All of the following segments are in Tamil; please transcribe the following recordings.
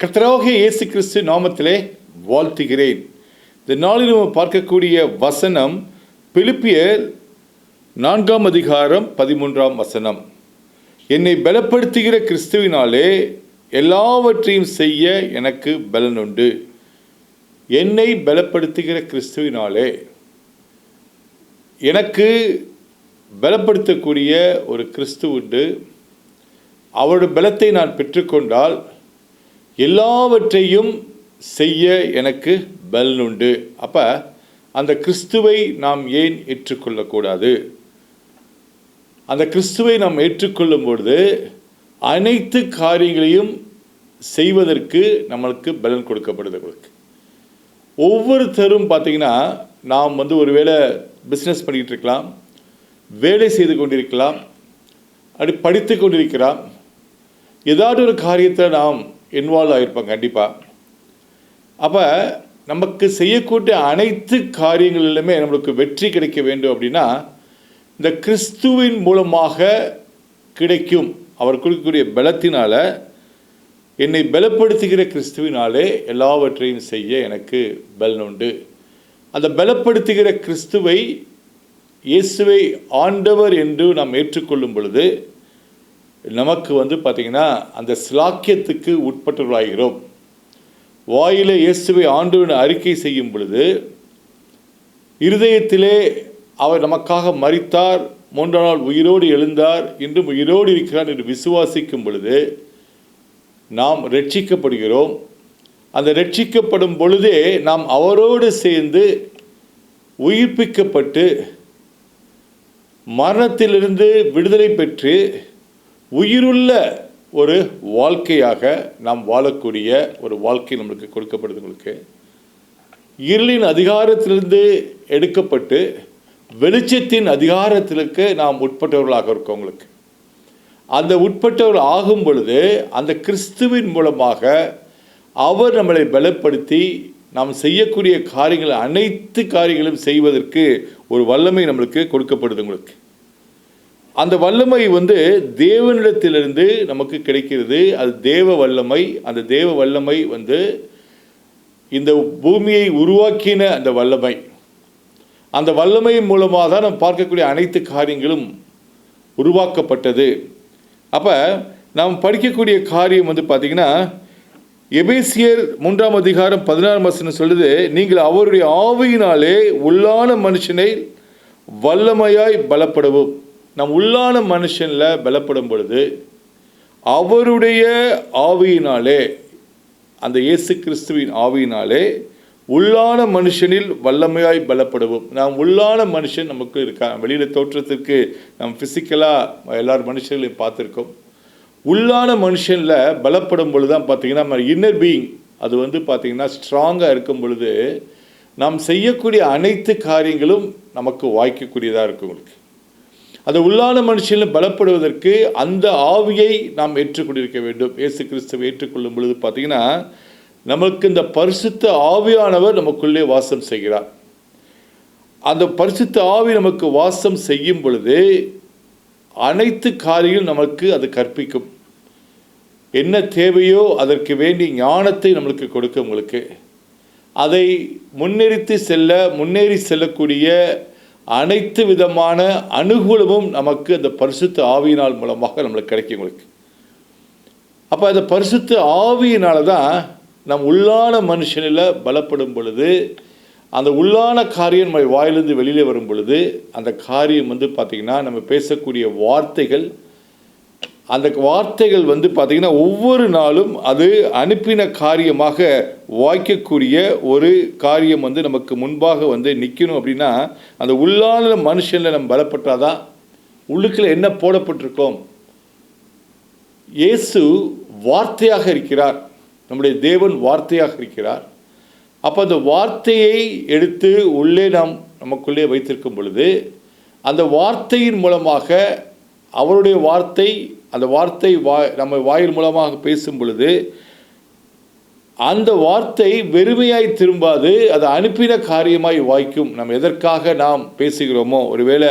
கர்த்தராகிய இயேசு கிறிஸ்து நாமத்திலே வாழ்த்துகிறேன். இந்த நாளில் நம்ம பார்க்கக்கூடிய வசனம் பிலிப்பியர் நான்காம் அதிகாரம் பதிமூன்றாம் வசனம். என்னை பலப்படுத்துகிற கிறிஸ்துவினாலே எல்லாவற்றையும் செய்ய எனக்கு பலன் உண்டு என்னை பலப்படுத்துகிற கிறிஸ்துவினாலே எனக்கு பலப்படுத்தக்கூடிய ஒரு கிறிஸ்து உண்டு. அவருடைய பலத்தை நான் பெற்றுக்கொண்டால் எல்லாவற்றையும் செய்ய எனக்கு பலன் உண்டு அப்போ அந்த கிறிஸ்துவை நாம் ஏன் ஏற்றுக்கொள்ளக்கூடாது? அந்த கிறிஸ்துவை நாம் ஏற்றுக்கொள்ளும் பொழுது அனைத்து காரியங்களையும் செய்வதற்கு நம்மளுக்கு பலன் கொடுக்கப்படுது உங்களுக்கு ஒவ்வொருத்தரும் பார்த்தீங்கன்னா நாம் வந்து ஒரு வேளை பிஸ்னஸ் பண்ணிக்கிட்டு இருக்கலாம் வேலை செய்து கொண்டிருக்கலாம் அப்படி படித்து கொண்டிருக்கலாம் ஏதாவது ஒரு காரியத்தை நாம் இன்வால்வ் ஆகியிருப்போம் கண்டிப்பாக அப்போ நமக்கு செய்யக்கூடிய அனைத்து காரியங்களிலுமே நம்மளுக்கு வெற்றி கிடைக்க வேண்டும் அப்படின்னா இந்த கிறிஸ்துவின் மூலமாக கிடைக்கும் அவர் கொடுக்கக்கூடிய பலத்தினால் என்னை பலப்படுத்துகிற கிறிஸ்துவினாலே எல்லாவற்றையும் செய்ய எனக்கு பலன் உண்டு. அந்த பலப்படுத்துகிற கிறிஸ்துவை இயேசுவை ஆண்டவர் என்று நாம் ஏற்றுக்கொள்ளும் பொழுது நமக்கு வந்து பார்த்திங்கன்னா அந்த ஸ்லாக்கியத்துக்கு உட்பட்டவர்களாகிறோம். வாயில இயேசுவை ஆண்டுவின் அறிக்கை செய்யும் பொழுது இருதயத்திலே அவர் நமக்காக மறித்தார் மூன்று நாள் உயிரோடு எழுந்தார் இன்றும் உயிரோடு இருக்கிறார் என்று விசுவாசிக்கும் பொழுது நாம் ரட்சிக்கப்படுகிறோம். அந்த ரட்சிக்கப்படும் பொழுதே நாம் அவரோடு சேர்ந்து உயிர்ப்பிக்கப்பட்டு மரணத்திலிருந்து விடுதலை பெற்று உயிருள்ள ஒரு வாழ்க்கையாக நாம் வாழக்கூடிய ஒரு வாழ்க்கை நம்மளுக்கு கொடுக்கப்படுது உங்களுக்கு. இருளின் அதிகாரத்திலிருந்து எடுக்கப்பட்டு வெளிச்சத்தின் அதிகாரத்திற்கு நாம் உட்பட்டவர்களாக இருக்கோம் உங்களுக்கு. அந்த உட்பட்டவர்கள் ஆகும் பொழுது அந்த கிறிஸ்துவின் மூலமாக அவர் நம்மளை பலப்படுத்தி நாம் செய்யக்கூடிய காரியங்கள் அனைத்து காரியங்களும் செய்வதற்கு ஒரு வல்லமை நம்மளுக்கு கொடுக்கப்படுது உங்களுக்கு. அந்த வல்லமை வந்து தேவனிடத்திலிருந்து நமக்கு கிடைக்கிறது. அது தேவ வல்லமை. அந்த தேவ வல்லமை வந்து இந்த பூமியை உருவாக்கின அந்த வல்லமை. அந்த வல்லமை மூலமாக தான் நம்ம பார்க்கக்கூடிய அனைத்து காரியங்களும் உருவாக்கப்பட்டது. அப்போ நாம் படிக்கக்கூடிய காரியம் வந்து பார்த்திங்கன்னா எபேசியர் மூன்றாம் அதிகாரம் பதினாறாம் வசனம் சொல்லுது நீங்கள் அவருடைய ஆவியினாலே உள்ளான மனுஷனை வல்லமையாய் பலப்படவும். நம் உள்ளான மனுஷனில் பலப்படும் பொழுது அவருடைய ஆவியினாலே அந்த இயேசு கிறிஸ்துவின் ஆவியினாலே உள்ளான மனுஷனில் வல்லமையாய் பலப்படவும். நாம் உள்ளான மனுஷன் நமக்கு இருக்கா? வெளியில் தோற்றத்திற்கு நம் ஃபிசிக்கலாக எல்லார் மனுஷர்களையும் பார்த்துருக்கோம். உள்ளான மனுஷனில் பலப்படும் பொழுது தான் பார்த்தீங்கன்னா நம்ம இன்னர் பீயிங் அது வந்து பார்த்திங்கன்னா ஸ்ட்ராங்காக இருக்கும் பொழுது நாம் செய்யக்கூடிய அனைத்து காரியங்களும் நமக்கு வாய்க்கக்கூடியதாக இருக்கும் உங்களுக்கு. அந்த உள்ளான மனுஷனில் பலப்படுவதற்கு அந்த ஆவியை நாம் ஏற்றுக்கொண்டிருக்க வேண்டும். இயேசு கிறிஸ்துவை ஏற்றுக்கொள்ளும் பொழுது பார்த்திங்கன்னா நமக்கு இந்த பரிசுத்த ஆவியானவர் நமக்குள்ளே வாசம் செய்கிறார். அந்த பரிசுத்த ஆவி நமக்கு வாசம் செய்யும் பொழுது அனைத்து காரியம் நமக்கு அது கற்பிக்கும். என்ன தேவையோ அதற்கு வேண்டிய ஞானத்தை நம்மளுக்கு கொடுக்கும் உங்களுக்கு. அதை முன்னெறித்து செல்ல முன்னேறி செல்லக்கூடிய அனைத்து விதமான அனுகூலமும் நமக்கு அந்த பரிசுத்த ஆவியினால் மூலமாக நம்மளுக்கு கிடைக்கும் உங்களுக்கு. அப்போ அந்த பரிசுத்த ஆவியினால தான் நம் உள்ளான மனுஷனில் பலப்படும் பொழுது அந்த உள்ளான காரியம் நம்ம வாயிலிருந்து வெளியில் வரும் பொழுது அந்த காரியம் வந்து பார்த்திங்கன்னா நம்ம பேசக்கூடிய வார்த்தைகள் அந்த வார்த்தைகள் வந்து பார்த்திங்கன்னா ஒவ்வொரு நாளும் அது அனுப்பின காரியமாக வாய்க்கக்கூடிய ஒரு காரியம் வந்து நமக்கு முன்பாக வந்து நிற்கணும் அப்படின்னா அந்த உள்ளான மனுஷனில் நம்ம பலப்பட்டாதான் உள்ளுக்குள்ள என்ன போடப்பட்டிருக்கோம் இயேசு வார்த்தையாக இருக்கிறார். நம்முடைய தேவன் வார்த்தையாக இருக்கிறார். அப்போ அந்த வார்த்தையை எடுத்து உள்ளே நாம் நமக்குள்ளே வைத்திருக்கும் பொழுது அந்த வார்த்தையின் மூலமாக அவருடைய வார்த்தை அந்த வார்த்தை வா நம்ம வாயில் மூலமாக பேசும் பொழுது அந்த வார்த்தை வெறுமையாய் திரும்பாது அது அனுப்பின காரியமாய் வாய்க்கும். நம்ம எதற்காக நாம் பேசுகிறோமோ ஒருவேளை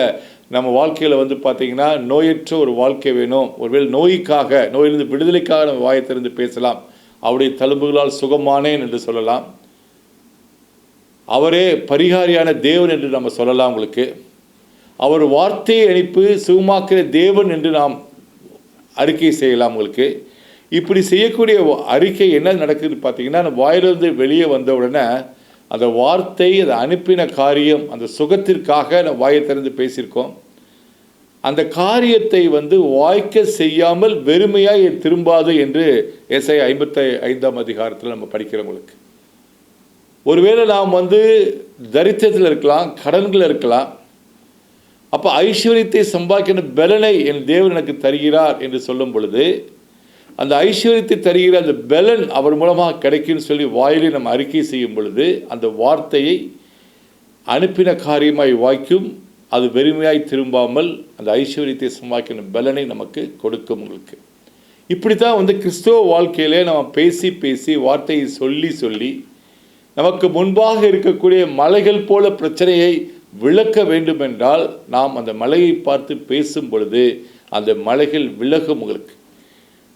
நம்ம வாழ்க்கையில் வந்து பார்த்திங்கன்னா நோயற்ற ஒரு வாழ்க்கை வேணும். ஒருவேளை நோய்க்காக நோயிலிருந்து விடுதலைக்காக நம்ம வாயை திறந்து பேசலாம். அவருடைய தழும்புகளால் சுகமானேன் என்று சொல்லலாம். அவரே பரிகாரியான தேவன் என்று நம்ம சொல்லலாம் உங்களுக்கு. அவர் வார்த்தையை அனுப்பி சுகமாக்கிற தேவன் என்று நாம் அறிக்கை செய்யலாம் உங்களுக்கு. இப்படி செய்யக்கூடிய அறிக்கை என்ன நடக்குதுன்னு பார்த்தீங்கன்னா அந்த வாயிலிருந்து வெளியே வந்த உடனே அந்த வார்த்தை அதை அனுப்பின காரியம் அந்த சுகத்திற்காக நான் வாயை திறந்து பேசியிருக்கோம். அந்த காரியத்தை வந்து வாய்க்க செய்யாமல் வெறுமையாக திரும்பாது என்று எஸ்ஐ ஐம்பத்தி ஐந்தாம் அதிகாரத்தில் நம்ம படிக்கிறவங்களுக்கு ஒருவேளை நாம் வந்து தரித்திரத்தில் இருக்கலாம் கடன்கள் இருக்கலாம் அப்போ ஐஸ்வர்யத்தை சம்பாதிக்கின்ற பலனை என் தேவன் எனக்கு தருகிறார் என்று சொல்லும் பொழுது அந்த ஐஸ்வர்யத்தை தருகிற அந்த பலன் அவர் மூலமாக கிடைக்கும்னு சொல்லி வாயிலை நம்ம அறிக்கை செய்யும் பொழுது அந்த வார்த்தையை அனுப்பின காரியமாய் வாய்க்கும் அது வெறுமையாய் திரும்பாமல் அந்த ஐஸ்வர்யத்தை சம்பாதிக்கின்ற பலனை நமக்கு கொடுக்கும் உங்களுக்கு. இப்படி தான் வந்து கிறிஸ்தவ வாழ்க்கையிலே நம்ம பேசி பேசி வார்த்தையை சொல்லி சொல்லி நமக்கு முன்பாக இருக்கக்கூடிய மலைகள் போல பிரச்சனையை விளக்க வேண்டுமென்றால் நாம் அந்த மலையை பார்த்து பேசும் பொழுது அந்த மலைகள் விலகும் உங்களுக்கு.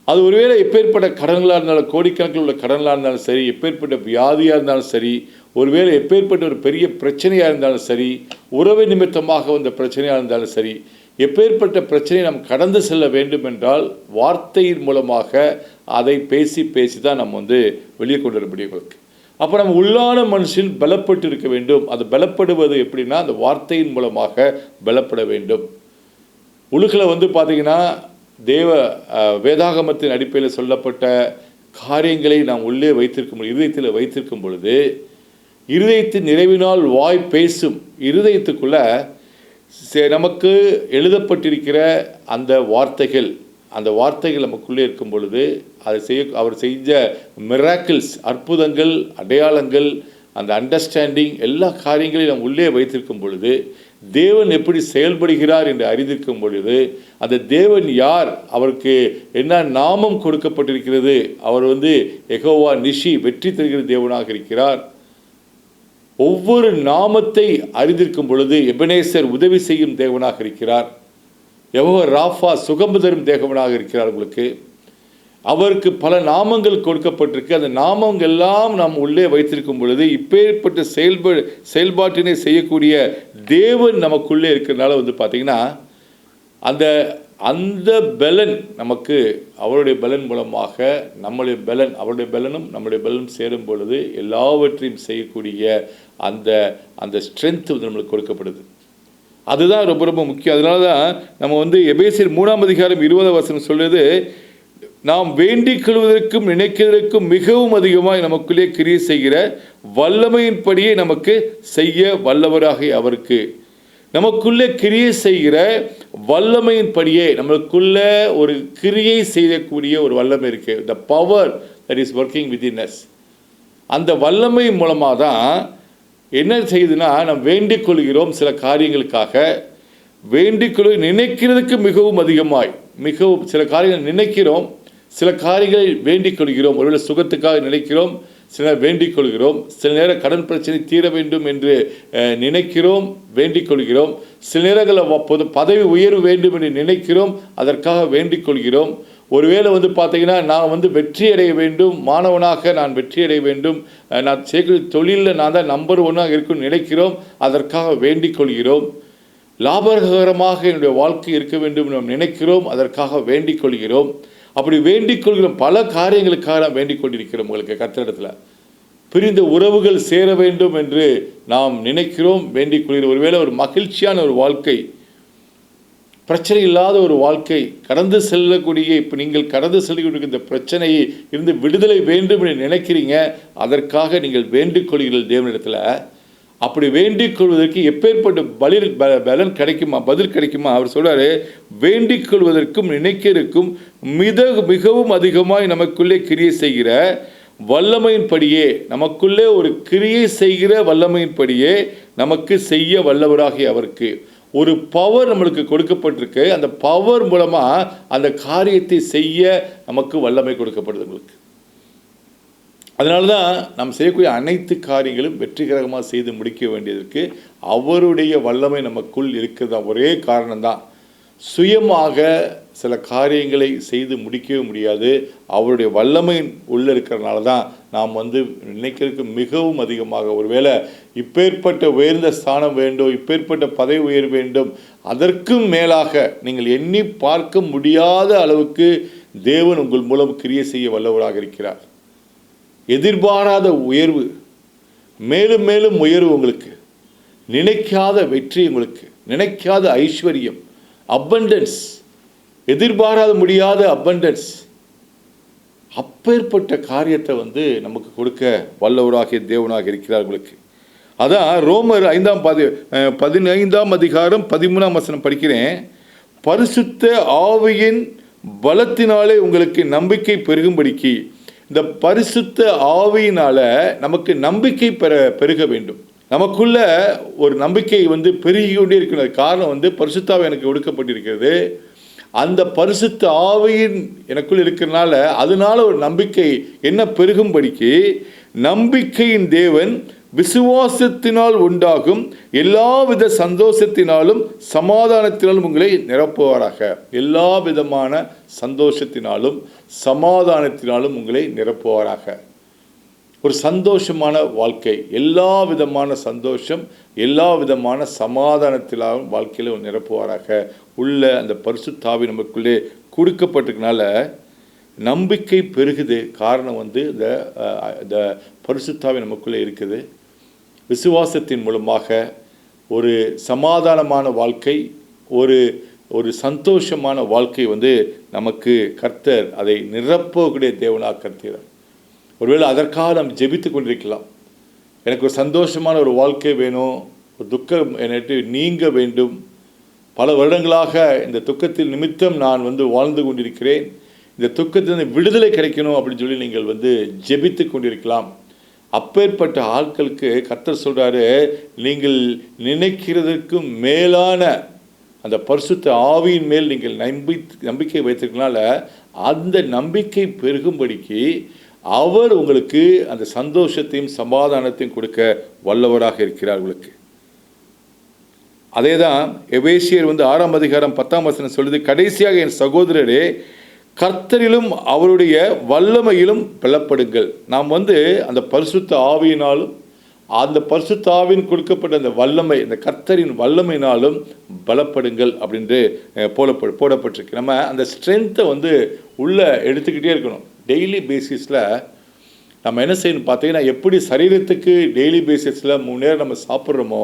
அது ஒருவேளை எப்பேற்பட்ட கடன்களாக இருந்தாலும் கோடிக்கணக்கில் உள்ள கடன்களாக இருந்தாலும் சரி எப்பேற்பட்ட வியாதியாக இருந்தாலும் சரி ஒருவேளை எப்பேற்பட்ட ஒரு பெரிய பிரச்சனையாக இருந்தாலும் சரி உறவு நிமித்தமாக வந்த பிரச்சனையாக இருந்தாலும் சரி எப்பேற்பட்ட பிரச்சனையை நாம் கடந்து செல்ல வேண்டும் என்றால் வார்த்தையின் மூலமாக அதை பேசி பேசி தான் நம்ம வந்து வெளியே கொண்டு வர முடியும் உங்களுக்கு. அப்போ நம்ம உள்ளான மனுஷன் பலப்பட்டு இருக்க வேண்டும். அது பலப்படுவது எப்படின்னா அந்த வார்த்தையின் மூலமாக பலப்பட வேண்டும். உலகில் வந்து பார்த்தீங்கன்னா தேவ வேதாகமத்தின் அடிப்படையில் சொல்லப்பட்ட காரியங்களை நாம் உள்ளே வைத்திருக்கும் இருதயத்தில் வைத்திருக்கும் பொழுது இருதயத்தின் நிறைவினால் வாய் பேசும் இருதயத்துக்குள்ளே சே- நமக்கு எழுதப்பட்டிருக்கிற அந்த வார்த்தைகள் அந்த வார்த்தைகள் நமக்குள்ளே இருக்கும் பொழுது அதை செய்ய அவர் செஞ்ச மிராக்கிள்ஸ் அற்புதங்கள் அடையாளங்கள் அந்த அண்டர்ஸ்டாண்டிங் எல்லா காரியங்களையும் நாம் உள்ளே வைத்திருக்கும் பொழுது தேவன் எப்படி செயல்படுகிறார் என்று அறிந்திருக்கும் பொழுது அந்த தேவன் யார்? அவருக்கு என்ன நாமம் கொடுக்கப்பட்டிருக்கிறது? அவர் வந்து எகோவா நிஷி வெற்றி தருகிற தேவனாக இருக்கிறார். ஒவ்வொரு நாமத்தை அறிந்திருக்கும் பொழுது எபனேசர் உதவி செய்யும் தேவனாக இருக்கிறார். எவ்வளோ ராஃபா சுகம்பு தரும் தேவனாக இருக்கிறார் உங்களுக்கு. அவருக்கு பல நாமங்கள் கொடுக்கப்பட்டிருக்கு. அந்த நாமங்கள் எல்லாம் நாம் உள்ளே வைத்திருக்கும் பொழுது இப்பேற்பட்ட செயல்ப செயல்பாட்டினை செய்யக்கூடிய தேவன் நமக்குள்ளே இருக்கிறனால வந்து பார்த்தீங்கன்னா அந்த அந்த பலன் நமக்கு அவருடைய பலன் மூலமாக நம்முடைய பலன் அவருடைய பலனும் நம்முடைய பலனும் சேரும் பொழுது எல்லாவற்றையும் செய்யக்கூடிய அந்த அந்த ஸ்ட்ரென்த் வந்து நம்மளுக்கு கொடுக்கப்படுது. அதுதான் ரொம்ப ரொம்ப முக்கியம். அதனால தான் நம்ம வந்து எபேசியர் மூணாம் அதிகாரம் இருபதாம் வசனம் சொல்கிறது நாம் வேண்டிக் கொள்வதற்கும் நினைக்கிறதற்கும் மிகவும் அதிகமாய் நமக்குள்ளே கிரியை செய்கிற வல்லமையின்படியே நமக்கு செய்ய வல்லவராக அவருக்கு. நமக்குள்ளே கிரியை செய்கிற வல்லமையின்படியே நம்மளுக்குள்ளே ஒரு கிரியை செய்யக்கூடிய ஒரு வல்லமை இருக்குது the power that is working with us அந்த வல்லமை மூலமாக தான் என்ன செய்யுதுன்னா நாம் வேண்டிக் கொள்கிறோம் சில காரியங்களுக்காக. வேண்டிக் கொள் நினைக்கிறதுக்கு மிகவும் அதிகமாய் மிகவும் சில காரியங்கள் நினைக்கிறோம். சில காரியங்களை வேண்டிக் கொள்கிறோம் ஒருவேளை சுகத்துக்காக நினைக்கிறோம் சில நேரம் வேண்டிக் கொள்கிறோம் சில நேரம் கடன் பிரச்சனை தீர வேண்டும் என்று நினைக்கிறோம் வேண்டிக் கொள்கிறோம் சில நேரங்களில் வ- பொது பதவி உயர்வு வேண்டும் என்று நினைக்கிறோம் அதற்காக வேண்டிக் கொள்கிறோம் ஒருவேளை வந்து பார்த்தீங்கன்னா நான் வந்து வெற்றி அடைய வேண்டும் மாணவனாக நான் வெற்றி அடைய வேண்டும் நான் செய்கிற தொழிலில் நான் தான் நம்பர் ஒன்னாக இருக்கும் நினைக்கிறோம் அதற்காக வேண்டிக் கொள்கிறோம் லாபகரமாக என்னுடைய வாழ்க்கை இருக்க வேண்டும் என்று நாம் நினைக்கிறோம் அதற்காக வேண்டிக் கொள்கிறோம் அப்படி வேண்டிக் கொள்கிற பல காரியங்களுக்காக நாம் வேண்டிக் கொண்டிருக்கிறோம் உங்களுக்கு கத்திரிடத்தில் பிரிந்த உறவுகள் சேர வேண்டும் என்று நாம் நினைக்கிறோம் வேண்டிக் கொள்கிறோம் ஒருவேளை ஒரு மகிழ்ச்சியான ஒரு வாழ்க்கை பிரச்சனை இல்லாத ஒரு வாழ்க்கை கடந்து செல்லக்கூடிய இப்போ நீங்கள் கடந்து செல்லக்கூடிய இந்த பிரச்சனையை இருந்து விடுதலை வேண்டும் என்று நினைக்கிறீங்க அதற்காக நீங்கள் வேண்டிக் கொள்கிறீர்கள் தேவனிடத்தில். அப்படி வேண்டிக் கொள்வதற்கு எப்பேற்பட்ட பலில் பலன் கிடைக்குமா பதில் கிடைக்குமா? அவர் சொல்கிறார் வேண்டிக் கொள்வதற்கும் நினைக்கிறதுக்கும் மித மிகவும் அதிகமாய் நமக்குள்ளே கிரியை செய்கிற வல்லமையின்படியே நமக்குள்ளே ஒரு கிரியை செய்கிற வல்லமையின்படியே நமக்கு செய்ய வல்லவராகிய அவருக்கு ஒரு பவர் நம்மளுக்கு கொடுக்கப்பட்டிருக்கு. அந்த பவர் மூலமாக அந்த காரியத்தை செய்ய நமக்கு வல்லமை கொடுக்கப்படுது உங்களுக்கு. அதனால தான் நாம் செய்யக்கூடிய அனைத்து காரியங்களும் வெற்றிகரமாக செய்து முடிக்க வேண்டியதற்கு அவருடைய வல்லமை நமக்குள் இருக்கிறதா? ஒரே காரணம்தான். சுயமாக சில காரியங்களை செய்து முடிக்கவே முடியாது. அவருடைய வல்லமை உள்ளே இருக்கிறனால தான் நாம் வந்து நினைக்கிறதுக்கு மிகவும் அதிகமாக. ஒருவேளை இப்பேற்பட்ட உயர்ந்த ஸ்தானம் வேண்டும் இப்பேற்பட்ட பதவி உயர் வேண்டும் அதற்கும் மேலாக நீங்கள் எண்ணி பார்க்க முடியாத அளவுக்கு தேவன் உங்கள் மூலம் கிரியை செய்ய வல்லவராக இருக்கிறார். எதிர்பாராத உயர்வு மேலும் மேலும் உயர்வு உங்களுக்கு நினைக்காத வெற்றி உங்களுக்கு நினைக்காத ஐஸ்வர்யம் அபண்டன்ஸ் எதிர்பாராத முடியாத அபண்டன்ஸ் அப்பேற்பட்ட காரியத்தை வந்து நமக்கு கொடுக்க வல்லவராகிய தேவனாக இருக்கிறார் உங்களுக்கு. அதான் ரோமர் ஐந்தாம் பதி பதினைந்தாம் அதிகாரம் பதிமூணாம் வசனம் படிக்கிறேன். பரிசுத்த ஆவியின் பலத்தினாலே உங்களுக்கு நம்பிக்கை பெருகும்படிக்கு இந்த பரிசுத்த ஆவியினால நமக்கு நம்பிக்கை பெற பெருக வேண்டும். நமக்குள்ள ஒரு நம்பிக்கை வந்து பெருகி கொண்டே இருக்கிறது காரணம் வந்து பரிசுத்தாவை எனக்கு ஒடுக்கப்பட்டிருக்கிறது. அந்த பரிசுத்த ஆவியின் எனக்குள் இருக்கிறனால அதனால ஒரு நம்பிக்கை என்ன பெருகும்படிக்கு நம்பிக்கையின் தேவன் விசுவாசத்தினால் உண்டாகும் எல்லாவித சந்தோஷத்தினாலும் சமாதானத்தினாலும் உங்களை நிரப்புவாராக. எல்லா விதமான சந்தோஷத்தினாலும் சமாதானத்தினாலும் உங்களை நிரப்புவாராக. ஒரு சந்தோஷமான வாழ்க்கை எல்லா விதமான சந்தோஷம் எல்லா விதமான சமாதானத்திலாகவும் வாழ்க்கையில் நிரப்புவாராக. உள்ள அந்த பரிசுத்தாவி நமக்குள்ளே கொடுக்கப்பட்டதுனால நம்பிக்கை பெருகுது. காரணம் வந்து இந்த இந்த பரிசுத்தாவி நமக்குள்ளே இருக்குது. விசுவாசத்தின் மூலமாக ஒரு சமாதானமான வாழ்க்கை ஒரு ஒரு சந்தோஷமான வாழ்க்கை வந்து நமக்கு கர்த்தர் அதை நிரப்பக்கூடிய தேவனாக கருத்துகிறார் ஒருவேளை அதற்காக நாம் ஜெபித்து கொண்டிருக்கலாம். எனக்கு ஒரு சந்தோஷமான ஒரு வாழ்க்கை வேணும் ஒரு துக்கம் என்னட்டு நீங்க வேண்டும். பல வருடங்களாக இந்த துக்கத்தில் நிமித்தம் நான் வந்து வாழ்ந்து கொண்டிருக்கிறேன். இந்த துக்கத்திலிருந்து விடுதலை கிடைக்கணும் அப்படின்னு சொல்லி நீங்கள் வந்து ஜெபித்து கொண்டிருக்கலாம். அப்பேற்பட்ட ஆட்களுக்கு கத்தர் சொல்கிறாரு நீங்கள் நினைக்கிறதற்கும் மேலான அந்த பரிசுத்த ஆவியின் மேல் நீங்கள் நம்பி நம்பிக்கை வைத்திருக்கனால அந்த நம்பிக்கை பெருகும்படிக்கு அவர் உங்களுக்கு அந்த சந்தோஷத்தையும் சமாதானத்தையும் கொடுக்க வல்லவராக இருக்கிறார் உங்களுக்கு. அதே தான் எபேசியர் வந்து ஆறாம் அதிகாரம் பத்தாம் வசனம் சொல்லுது கடைசியாக என் சகோதரரே கர்த்தரிலும் அவருடைய வல்லமையிலும் பலப்படுங்கள். நாம் வந்து அந்த பரிசுத்த ஆவியினாலும் அந்த பரிசுத்த ஆவியின் கொடுக்கப்பட்ட அந்த வல்லமை இந்த கர்த்தரின் வல்லமையினாலும் பலப்படுங்கள் அப்படின்ட்டு அஹ், போடப்பட்டிருக்கு. நம்ம அந்த ஸ்ட்ரென்த்தை வந்து உள்ளே எடுத்துக்கிட்டே இருக்கணும். டெய்லி பேசிஸில் நம்ம என்ன செய்யணும் பார்த்தீங்கன்னா எப்படி சரீரத்துக்கு டெய்லி பேசிஸில் மூணு நேரம் நம்ம சாப்பிட்றோமோ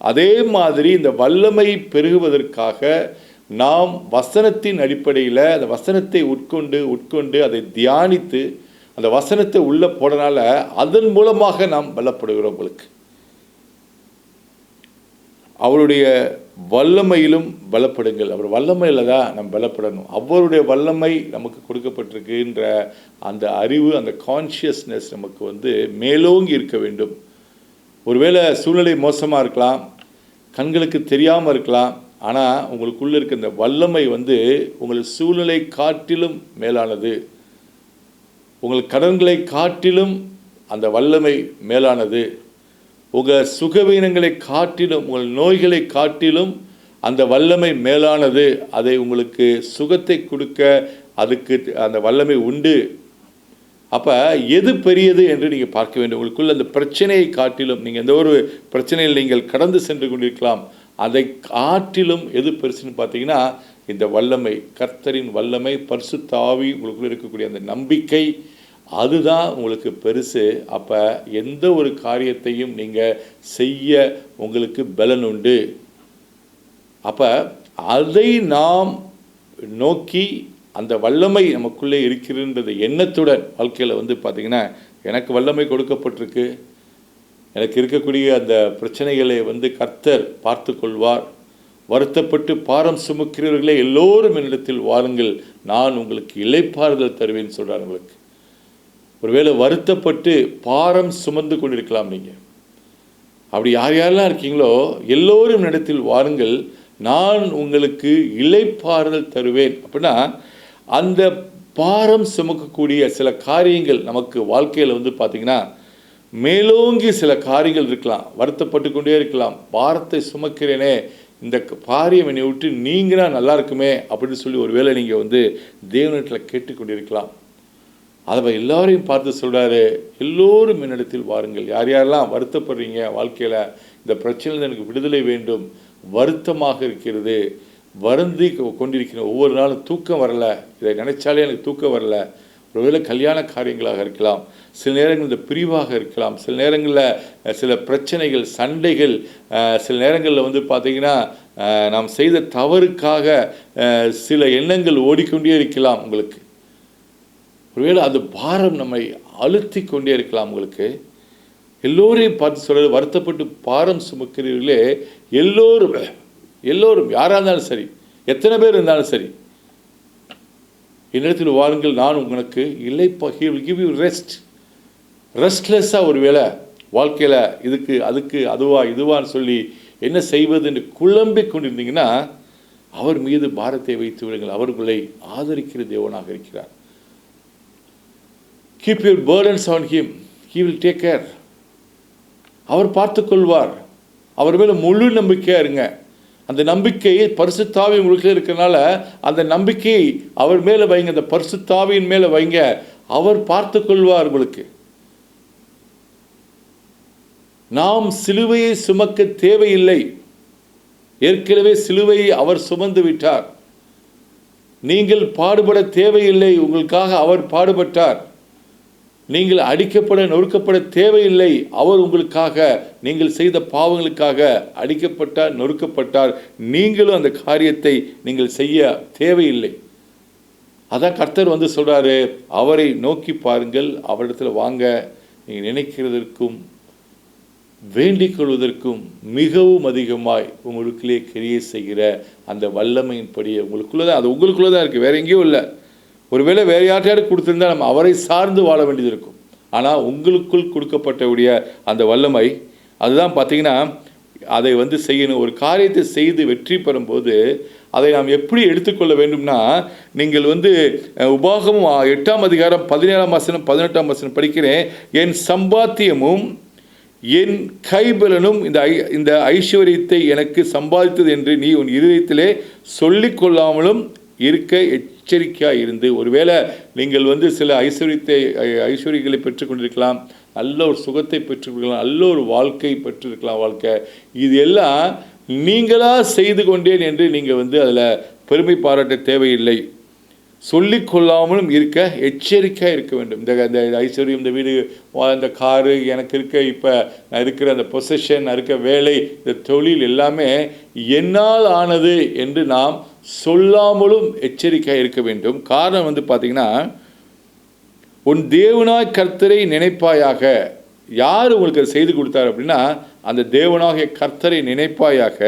அதே மாதிரி இந்த வல்லமை பெருகுவதற்காக நாம் வசனத்தின் அடிப்படையில் அந்த வசனத்தை உட்கொண்டு உட்கொண்டு அதை தியானித்து அந்த வசனத்தை உள்ளே போடனால அதன் மூலமாக நாம் பலப்படுகிறோம் உங்களுக்கு. அவருடைய வல்லமையிலும் பலப்படுங்கள் அவர் வல்லமையில் தான் நம்ம பலப்படணும் அவருடைய வல்லமை நமக்கு கொடுக்கப்பட்டிருக்குன்ற அந்த அறிவு அந்த கான்ஷியஸ்னஸ் நமக்கு வந்து மேலோங்கி இருக்க வேண்டும். ஒருவேளை சூழ்நிலை மோசமாக இருக்கலாம். கண்களுக்கு தெரியாமல் இருக்கலாம். ஆனால் உங்களுக்குள்ளே இருக்க இந்த வல்லமை வந்து உங்கள் சூழ்நிலை காட்டிலும் மேலானது. உங்கள் கடன்களை காட்டிலும் அந்த வல்லமை மேலானது. உங்கள் சுகவீனங்களை காட்டிலும் உங்கள் நோய்களை காட்டிலும் அந்த வல்லமை மேலானது. அதை உங்களுக்கு சுகத்தை கொடுக்க அதுக்கு அந்த வல்லமை உண்டு. அப்போ எது பெரியது என்று நீங்கள் பார்க்க வேண்டும். உங்களுக்குள்ள அந்த பிரச்சனையை காட்டிலும் நீங்கள் எந்த ஒரு பிரச்சனையில் நீங்கள் கடந்து சென்று கொண்டிருக்கலாம். அதை காட்டிலும் எது பெருசுன்னு பார்த்தீங்கன்னா இந்த வல்லமை கர்த்தரின் வல்லமை பரிசு தாவி உங்களுக்குள்ள இருக்கக்கூடிய அந்த நம்பிக்கை அதுதான் உங்களுக்கு பெருசு. அப்போ எந்த ஒரு காரியத்தையும் நீங்கள் செய்ய உங்களுக்கு பலன் உண்டு. அப்போ அதை நாம் நோக்கி அந்த வல்லமை நமக்குள்ளே இருக்கிறன்றது எண்ணத்துடன் வாழ்க்கையில் வந்து பார்த்திங்கன்னா எனக்கு வல்லமை கொடுக்கப்பட்டிருக்கு. எனக்கு இருக்கக்கூடிய அந்த பிரச்சனைகளை வந்து கர்த்தர் பார்த்து கொள்வார் வருத்தப்பட்டு பாரம் சுமக்கிறவர்களே எல்லோரும் என்னிடத்தில் வாருங்கள். நான் உங்களுக்கு இளைப்பாறுதல் தருவேன் சொல்கிறார் உங்களுக்கு. ஒருவேளை வருத்தப்பட்டு பாரம் சுமந்து கொண்டிருக்கலாம் நீங்கள் அப்படி யார் யாரெல்லாம் இருக்கீங்களோ எல்லோரும் இடத்தில் வாருங்கள். நான் உங்களுக்கு இழைப்பாறுதல் தருவேன். அப்படின்னா அந்த பாரம் சுமக்கக்கூடிய சில காரியங்கள் நமக்கு வாழ்க்கையில் வந்து பார்த்திங்கன்னா மேலோங்கி சில காரியங்கள் இருக்கலாம். வருத்தப்பட்டு கொண்டே இருக்கலாம். பாரத்தை சுமக்கிறேனே இந்த பாரியம் என்னை விட்டு நீங்கினா நல்லா இருக்குமே அப்படின்னு சொல்லி ஒருவேளை நீங்கள் வந்து தேவனிடத்தில் கேட்டுக்கொண்டிருக்கலாம் அதை எல்லாரையும் பார்த்து சொல்கிறாரு எல்லோரும் என்னிடத்தில் வாருங்கள். யார் யாரெல்லாம் வருத்தப்படுறீங்க வாழ்க்கையில் இந்த பிரச்சனையில் எனக்கு விடுதலை வேண்டும் வருத்தமாக இருக்கிறது வருந்தி கொண்டிருக்கிற ஒவ்வொரு நாளும் தூக்கம் வரல இதை நினைச்சாலே எனக்கு தூக்கம் வரலை ஒருவேளை கல்யாண காரியங்களாக இருக்கலாம் சில நேரங்கள் இந்த பிரிவாக இருக்கலாம் சில நேரங்களில் சில பிரச்சனைகள் சண்டைகள் சில நேரங்களில் வந்து பார்த்தீங்கன்னா நாம் செய்த தவறுக்காக சில எண்ணங்கள் ஓடிக்கொண்டே இருக்கலாம் உங்களுக்கு. ஒருவேளை அந்த பாரம் நம்மை அழுத்தி கொண்டே இருக்கலாம் உங்களுக்கு. எல்லோரையும் பார்த்து சொல்ல வருத்தப்பட்டு பாரம் சுமக்கிறீர்களே எல்லோரும் எல்லோரும் யாராக இருந்தாலும் சரி எத்தனை பேர் இருந்தாலும் சரி என்னிடத்தில் வாருங்கள் நான் உங்களுக்கு இல்லை he will give you rest ரெஸ்ட்லெஸ்ஸாக ஒரு வேளை வாழ்க்கையில் இதுக்கு அதுக்கு அதுவா இதுவான்னு சொல்லி என்ன செய்வது என்று குழம்பி கொண்டிருந்தீங்கன்னா அவர் மீது பாரத்தை வைத்து விடுங்கள். அவர்களை ஆதரிக்கிற தேவனாக இருக்கிறார். Keep your burdens on him he will take care அவர் பார்த்துக்கொள்வார் அவர் மேலே முழு நம்பிக்கையாக இருங்க. அந்த நம்பிக்கையை பரிசுத்தாவி உங்களுக்கு இருக்கிறனால அந்த நம்பிக்கையை அவர் மேலே வைங்க அந்த பரிசுத்தாவியின் மேலே வைங்க. அவர் பார்த்துக்கொள்வார் உங்களுக்கு. நாம் சிலுவையை சுமக்க தேவையில்லை. ஏற்கனவே சிலுவையை அவர் சுமந்து விட்டார். நீங்கள் பாடுபட தேவையில்லை. உங்களுக்காக அவர் பாடுபட்டார். நீங்கள் அடிக்கப்பட நொறுக்கப்பட தேவையில்லை. அவர் உங்களுக்காக நீங்கள் செய்த பாவங்களுக்காக அடிக்கப்பட்டார் நொறுக்கப்பட்டார். நீங்களும் அந்த காரியத்தை நீங்கள் செய்ய தேவையில்லை. அதான் கர்த்தர் வந்து சொல்கிறாரு அவரை நோக்கி பாருங்கள் அவரிடத்தில் வாங்க நீங்கள் நினைக்கிறதற்கும் வேண்டிக் கொள்வதற்கும் மிகவும் அதிகமாய் உங்களுக்குள்ளே கிரியை செய்கிற அந்த வல்லமையின்படி உங்களுக்குள்ளே தான் அது உங்களுக்குள்ளே தான் இருக்குது வேற எங்கேயும் இல்லை. ஒருவேளை வேறு யார்ட்டையாவது கொடுத்துருந்தா நம்ம அவரை சார்ந்து வாழ வேண்டியது இருக்கும். ஆனால் உங்களுக்குள் கொடுக்கப்பட்டவுடைய அந்த வல்லமை அதுதான் பார்த்தீங்கன்னா அதை வந்து செய்யணும். ஒரு காரியத்தை செய்து வெற்றி பெறும்போது அதை நாம் எப்படி எடுத்துக்கொள்ள வேண்டும்னா நீங்கள் வந்து உபாகமும் எட்டாம் அதிகாரம் பதினேழாம் வசனம் பதினெட்டாம் வசனம் படிக்கிறேன். என் சம்பாத்தியமும் என் கைபலனும் இந்த ஐ இந்த ஐஸ்வர்யத்தை எனக்கு சம்பாதித்தது என்று நீ உன் இருதயத்திலே சொல்லிக்கொள்ளாமலும் இருக்க எச்சரிக்கையாக இருந்து ஒருவேளை நீங்கள் வந்து சில ஐஸ்வர்யத்தை ஐஸ்வர்யங்களை பெற்றுக்கொண்டிருக்கலாம் நல்ல ஒரு சுகத்தை பெற்றுக்கொள்ளலாம் நல்ல ஒரு வாழ்க்கை பெற்றிருக்கலாம் வாழ்க்கை. இது எல்லாம் நீங்களாக செய்து கொண்டேன் என்று நீங்கள் வந்து அதில் பெருமை பாராட்ட தேவையில்லை. சொல்லிக்கொள்ளாமலும் இருக்க எச்சரிக்கையாக இருக்க வேண்டும். இந்த இந்த ஐஸ்வர்யம் இந்த வீடு வா- இந்த காரு எனக்கு இருக்க இப்போ நான் இருக்கிற அந்த பொசஷன் இருக்க வேலை இந்த தொழில் எல்லாமே என்னால் ஆனது என்று நாம் சொல்லாமலும் எச்சரிக்கையாக இருக்க வேண்டும். காரணம் வந்து பார்த்திங்கன்னா உன் தேவனாய் கர்த்தரை நினைப்பாயாக. யார் உங்களுக்கு அதை செய்து கொடுத்தார் அப்படின்னா அந்த தேவனாகிய கர்த்தரை நினைப்பாயாக.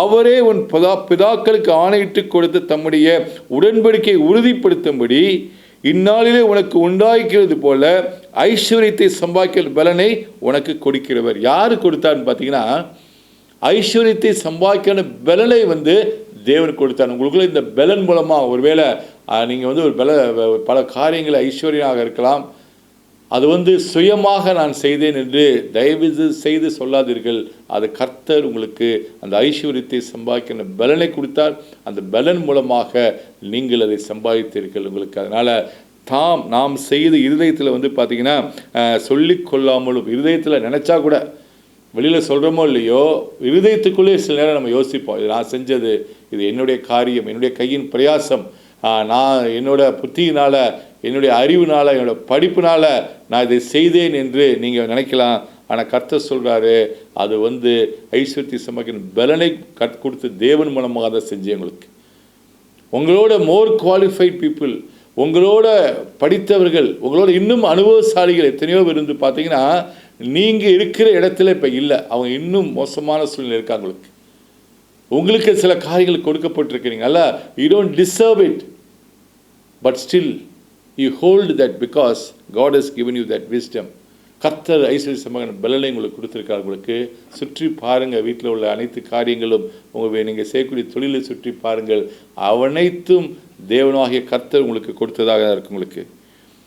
அவரே உன் பிதா பிதாக்களுக்கு ஆணையிட்டு கொடுத்த தம்முடைய உடன்படிக்கையை உறுதிப்படுத்தும்படி இந்நாளிலே உனக்கு உண்டாக்கிறது போல ஐஸ்வர்யத்தை சம்பாதிக்கிற பலனை உனக்கு கொடுக்கிறவர். யார் கொடுத்தார்னு பார்த்தீங்கன்னா ஐஸ்வர்யத்தை சம்பாதிக்கிற பலனை வந்து தேவன் கொடுத்தார். உங்களுக்குள்ள இந்த பலன் மூலமாக ஒருவேளை நீங்கள் வந்து ஒரு பல பல காரியங்கள் ஐஸ்வர்யமாக இருக்கலாம். அது வந்து சுயமாக நான் செய்தேன் என்று தயவு செய்து சொல்லாதீர்கள். அது கர்த்தர் உங்களுக்கு அந்த ஐஸ்வர்யத்தை சம்பாதிக்கிற பலனை கொடுத்தார். அந்த பலன் மூலமாக நீங்கள் அதை சம்பாதித்தீர்கள் உங்களுக்கு. அதனால் தாம் நாம் செய்த இருதயத்தில் வந்து பார்த்தீங்கன்னா சொல்லிக்கொள்ளாமலும் கொள்ளாமலும் இருதயத்தில் நினச்சா கூட வெளியில் சொல்கிறோமோ இல்லையோ இருதயத்துக்குள்ளே சில நேரம் நம்ம யோசிப்போம். இது நான் செஞ்சது இது என்னுடைய காரியம் என்னுடைய கையின் பிரயாசம். நான் என்னோட புத்தியினால் என்னுடைய அறிவினால் என்னோட படிப்பினால் நான் இதை செய்தேன் என்று நீங்கள் நினைக்கலாம். ஆனால் கர்த்தர் சொல்கிறாரு அது வந்து ஐஸ்வர்த்தி சமக்கின் பலனை கட் கொடுத்து தேவன் மூலமாக அதை செஞ்சேன் உங்களுக்கு. உங்களோட மோர் குவாலிஃபைட் பீப்புள் உங்களோட படித்தவர்கள் உங்களோட இன்னும் அனுபவசாலிகள் எத்தனையோ இருந்து பார்த்தீங்கன்னா நீங்கள் இருக்கிற இடத்துல இப்போ இல்லை. அவங்க இன்னும் மோசமான சூழ்நிலை இருக்காங்க உங்களுக்கு சில காரியங்கள் கொடுக்கப்பட்டிருக்கிறீங்கல்ல you don't deserve it but still you hold that because God has given you that wisdom. கர்த்தர் சமகன் பலனை உங்களுக்கு கொடுத்துருக்கார் உங்களுக்கு சுற்றி பாருங்கள் வீட்டில் உள்ள அனைத்து காரியங்களும் உங்கள் நீங்கள் செய்யக்கூடிய தொழிலை சுற்றி பாருங்கள். அனைத்தும் தேவனாகிய கர்த்தர் உங்களுக்கு கொடுத்ததாக தான் இருக்கு உங்களுக்கு.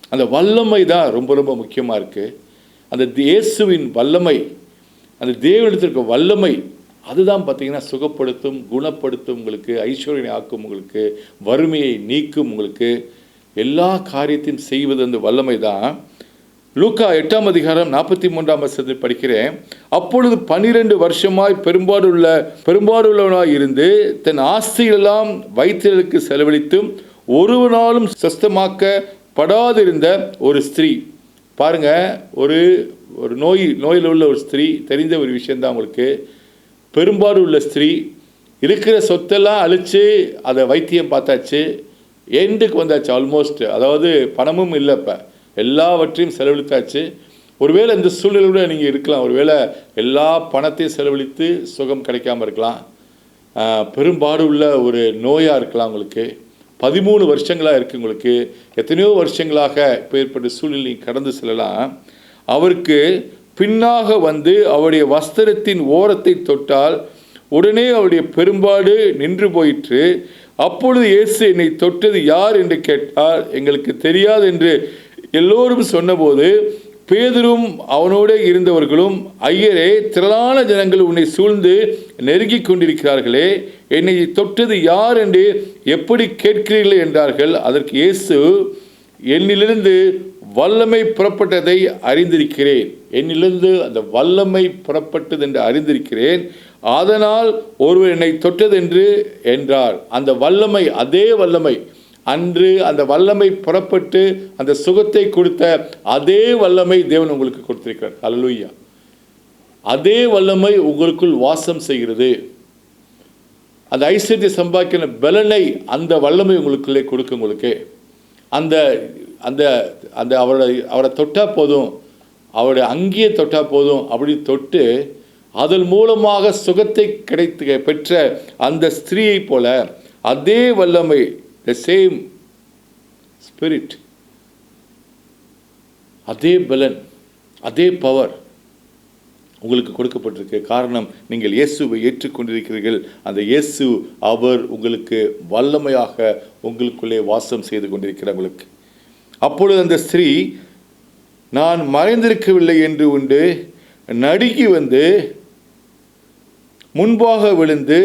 அந்த வல்லமை தான் ரொம்ப ரொம்ப முக்கியமாக இருக்குது அந்த இயேசுவின் வல்லமை அந்த தேவனிடத்திற்கு வல்லமை அதுதான் பார்த்தீங்கன்னா சுகப்படுத்தும் குணப்படுத்தும் உங்களுக்கு ஐஸ்வர்யம் ஆக்கும் உங்களுக்கு வறுமையை நீக்கும் உங்களுக்கு எல்லா காரியத்தையும் செய்வது அந்த வல்லமை தான். லூக்கா எட்டாம் அதிகாரம் நாற்பத்தி மூன்றாம் வருஷத்தில் படிக்கிறேன். அப்பொழுது பன்னிரெண்டு வருஷமாய் பெரும்பாடுள்ள பெரும்பாடுள்ளவனாய் இருந்து தன் ஆஸ்தியெல்லாம் வைத்தியர்களுக்கு செலவழித்தும் ஒருவனாலும் சஸ்தமாக்கப்படாதிருந்த ஒரு ஸ்திரீ. பாருங்க ஒரு ஒரு நோய் நோயில் உள்ள ஒரு ஸ்திரீ தெரிந்த ஒரு விஷயந்தான் உங்களுக்கு. பெரும்பாடு உள்ள ஸ்திரீ இருக்கிற சொத்தெல்லாம் அழித்து அதை வைத்தியம் பார்த்தாச்சு எண்டுக்கு வந்தாச்சு ஆல்மோஸ்ட் அதாவது பணமும் இல்லை இப்போ. எல்லாவற்றையும் செலவழித்தாச்சு. ஒருவேளை இந்த சூழ்நிலையோட நீங்கள் இருக்கலாம். ஒருவேளை எல்லா பணத்தையும் செலவழித்து சுகம் கிடைக்காம இருக்கலாம். பெரும்பாடு உள்ள ஒரு நோயாக இருக்கலாம் உங்களுக்கு. பதிமூணு வருஷங்களாக இருக்குது உங்களுக்கு. எத்தனையோ வருஷங்களாக இப்போ ஏற்பட்ட சூழ்நிலை கடந்து செல்லலாம். அவருக்கு பின்னாக வந்து அவருடைய வஸ்திரத்தின் ஓரத்தை தொட்டால் உடனே அவருடைய பெரும்பாடு நின்று போயிற்று. அப்பொழுது இயேசு என்னை தொட்டது யார் என்று கேட்டால் எங்களுக்கு தெரியாது என்று எல்லோரும் சொன்னபோது பேதரும் அவனோட இருந்தவர்களும் ஐயரே திரளான ஜனங்கள் உன்னை சூழ்ந்து நெருங்கிக் கொண்டிருக்கிறார்களே என்னை தொட்டது யார் என்று எப்படி கேட்கிறீர்கள் என்றார்கள். அதற்கு இயேசு என்னிலிருந்து வல்லமை புறப்பட்டதை அறிந்திருக்கிறேன். என்னிலிருந்து அந்த வல்லமை புறப்பட்டது என்று அறிந்திருக்கிறேன். அதனால் ஒருவர் என்னை தொட்டது என்று என்றார். அந்த வல்லமை அதே வல்லமை. அன்று அந்த வல்லமை புறப்பட்டு அந்த சுகத்தை கொடுத்த அதே வல்லமை தேவன் உங்களுக்கு கொடுத்திருக்கிறார். அல்லேலூயா அதே வல்லமை உங்களுக்குள் வாசம் செய்கிறது. அந்த ஐஸ்வர்யத்தை சம்பாதிக்கிற பலனை அந்த வல்லமை உங்களுக்குள்ளே கொடுக்கும் உங்களுக்கு. அந்த அந்த அந்த அவரை அவரை தொட்டால் போதும். அவருடைய அங்கேயே தொட்டால் போதும். அப்படி தொட்டு அதன் மூலமாக சுகத்தை கிடைத்து பெற்ற அந்த ஸ்திரீயை போல அதே வல்லமை த சேம் ஸ்பிரிட் அதே பலன் அதே பவர் உங்களுக்கு கொடுக்கப்பட்டிருக்கு. காரணம் நீங்கள் இயேசுவை ஏற்றுக்கொண்டிருக்கிறீர்கள். அந்த இயேசு அவர் உங்களுக்கு வல்லமையாக உங்களுக்குள்ளே வாசம் செய்து கொண்டிருக்கிறவங்களுக்கு அப்பொழுது அந்த ஸ்திரீ நான் மறைந்திருக்கவில்லை என்று உண்டு நடுங்கி வந்து முன்பாக விழுந்து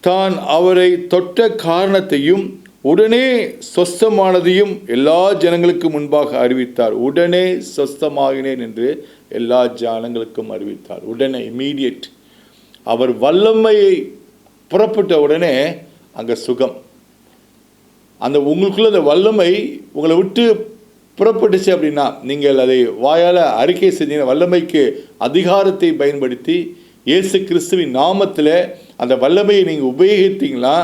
தான் அவரை தொட்ட காரணத்தையும் உடனே சொஸ்தமானதையும் எல்லா ஜனங்களுக்கு முன்பாக அறிவித்தார். உடனே சொஸ்தமாகினேன் என்று எல்லா ஜனங்களுக்கும் அறிவித்தார். உடனே இம்மீடியட் அவர் வல்லமையை புறப்பட்ட உடனே அங்கே சுகம். அந்த உங்களுக்குள்ள அந்த வல்லமை உங்களை விட்டு புறப்பட்டுச்சு அப்படின்னா நீங்கள் அதை வாயால் அறிக்கை செஞ்சீங்க வல்லமைக்கு அதிகாரத்தை பயன்படுத்தி இயேசு கிறிஸ்துவின் நாமத்தில் அந்த வல்லமையை நீங்கள் உபயோகித்தீங்களா?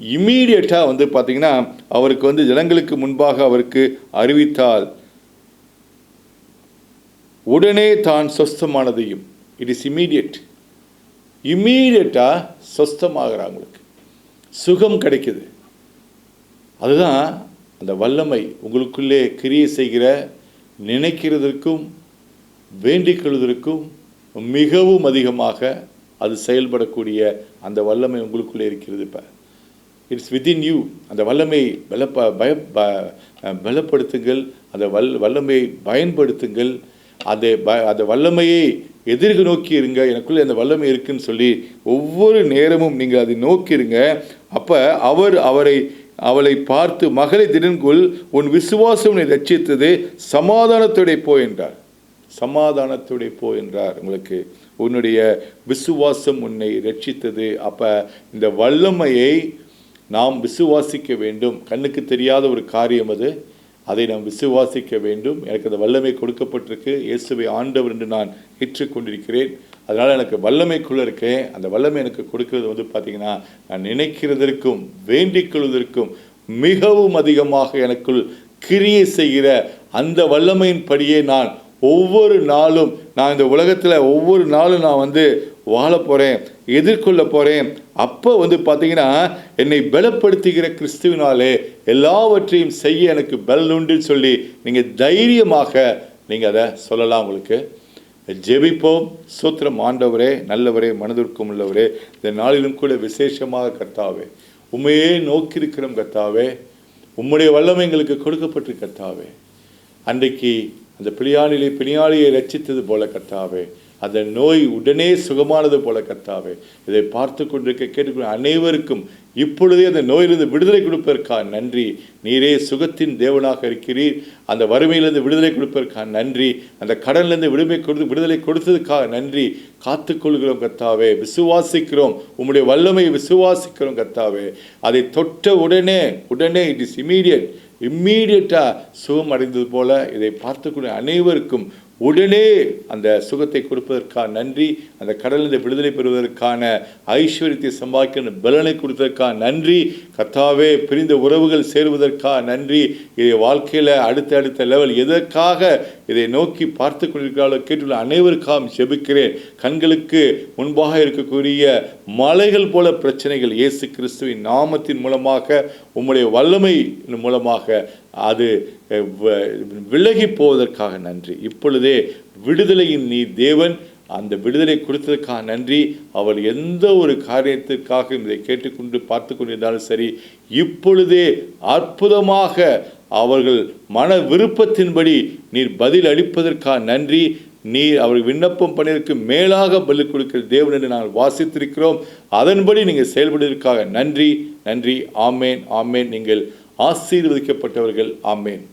இம்மீடியட்டாக வந்து பார்த்தீங்கன்னா அவருக்கு வந்து ஜனங்களுக்கு முன்பாக அவருக்கு அறிவித்தால் உடனே தான் சொஸ்தமானதையும். இட் இஸ் இம்மீடியட் இம்மீடியட்டாக சொஸ்தமாகிறாங்களுக்கு சுகம் கிடைக்குது. அதுதான் அந்த வல்லமை உங்களுக்குள்ளே கிரியை செய்கிற நினைக்கிறதற்கும் வேண்டிக் கொள்வதற்கும் மிகவும் அதிகமாக அது செயல்படக்கூடிய அந்த வல்லமை உங்களுக்குள்ளே இருக்கிறது இப்போ. இட்ஸ் வித்தின் யூ அந்த வல்லமை பலப்ப பய ப- பலப்படுத்துங்கள். அந்த வல் வல்லமையை பயன்படுத்துங்கள். அதை ப அந்த வல்லமையை எதிர்க நோக்கி இருங்க எனக்குள்ளே அந்த வல்லமை இருக்குன்னு சொல்லி ஒவ்வொரு நேரமும் நீங்கள் அதை நோக்கிருங்க. அப்போ அவர் அவரை அவளை பார்த்து மகளை திடன்குள் உன் விசுவாசம் உன்னை ரட்சித்தது. சமாதானத்துடைய போ என்றார் சமாதானத்துடைய போ என்றார். உங்களுக்கு உன்னுடைய விசுவாசம் உன்னை ரட்சித்தது. அப்போ இந்த வல்லமையை நாம் விசுவாசிக்க வேண்டும். கண்ணுக்கு தெரியாத ஒரு காரியம் அது. அதை நாம் விசுவாசிக்க வேண்டும். எனக்கு அந்த வல்லமை கொடுக்கப்பட்டிருக்கு. இயேசுவை ஆண்டவர் என்று நான் ஏற்றுக்கொண்டிருக்கிறேன். அதனால் எனக்கு வல்லமைக்குள்ளே இருக்கேன் அந்த வல்லமை எனக்கு கொடுக்கிறது வந்து பார்த்திங்கன்னா நான் நினைக்கிறதற்கும் வேண்டிக் கொள்வதற்கும் மிகவும் அதிகமாக எனக்குள் கிரியை செய்கிற அந்த வல்லமையின்படியே நான் ஒவ்வொரு நாளும் நான் இந்த உலகத்தில் ஒவ்வொரு நாளும் நான் வந்து வாழ போகிறேன் எதிர்கொள்ள போகிறேன் அப்போ வந்து பார்த்தீங்கன்னா என்னை பலப்படுத்துகிற கிறிஸ்துவினாலே எல்லாவற்றையும் செய்ய எனக்கு பலன் சொல்லி நீங்கள் தைரியமாக நீங்கள் அதை சொல்லலாம் உங்களுக்கு. ஜெபிப்போம். சூத்திரம் ஆண்டவரே நல்லவரே மனதிற்கும் உள்ளவரே இந்த நாளிலும் கூட விசேஷமாக கர்த்தாவே. உண்மையே நோக்கியிருக்கிறோம் கர்த்தாவே. உம்முடைய வல்லமை எங்களுக்கு கொடுக்கப்பட்டு கர்த்தாவே. அன்றைக்கு அந்த பிணியாளிலே பிணியாளியை ரட்சித்தது போல கர்த்தாவே. அந்த நோய் உடனே சுகமானது போல கர்த்தாவே இதை பார்த்து கொண்டிருக்க கேட்டுக்கொண்டு அனைவருக்கும் இப்பொழுதே அந்த நோயிலிருந்து விடுதலை கொடுப்பதற்காக நன்றி. நீரே சுகத்தின் தேவனாக இருக்கிறீர். அந்த வறுமையிலிருந்து விடுதலை கொடுப்பதற்காக நன்றி. அந்த கடன்லேருந்து விடுமை கொடுத்து விடுதலை கொடுத்ததுக்காக நன்றி. காத்துக்கொள்கிறோம் கத்தாவே. விசுவாசிக்கிறோம். உம்முடைய வல்லமையை விசுவாசிக்கிறோம் கத்தாவே. அதை தொட்ட உடனே உடனே இட் இஸ் இம்மீடியட் இம்மீடியட்டாக சுகம் அடைந்தது போல இதை பார்த்துக்கூடிய அனைவருக்கும் உடனே அந்த சுகத்தை கொடுப்பதற்காக நன்றி அந்த கடலில் விடுதலை பெறுவதற்கான ஐஸ்வர்யத்தை சம்பாதிக்கிற பலனை கொடுத்ததற்கான நன்றி கத்தாவே பிரிந்த உறவுகள் சேருவதற்காக நன்றி. இதை வாழ்க்கையில் அடுத்த அடுத்த லெவல் எதற்காக இதை நோக்கி பார்த்து கொண்டிருக்கிறார்கள் கேட்டுள்ள அனைவருக்காகவும் ஜெபிக்கிறேன் கண்களுக்கு முன்பாக இருக்கக்கூடிய மலைகள் போல பிரச்சனைகள் இயேசு கிறிஸ்துவின் நாமத்தின் மூலமாக உம்முடைய வல்லமை மூலமாக அது வ- விலகி போவதற்காக நன்றி. இப்பொழுதே விடுதலையின் நீ தேவன் அந்த விடுதலை கொடுத்ததுக்காக நன்றி. அவர் எந்த ஒரு காரியத்திற்காக இதை கேட்டுக்கொண்டு பார்த்து கொண்டிருந்தாலும் சரி இப்பொழுதே அற்புதமாக அவர்கள் மன விருப்பத்தின்படி நீர் பதில் அளிப்பதற்காக நன்றி. நீர் அவர் விண்ணப்பம் பண்ணிற்கு மேலாக பலி கொடுக்கிற தேவன் என்று நாங்கள் வாசித்திருக்கிறோம். அதன்படி நீங்கள் செயல்படுவதற்காக நன்றி நன்றி ஆமேன் ஆமேன். நீங்கள் ஆசீர்வதிக்கப்பட்டவர்கள் ஆமேன்.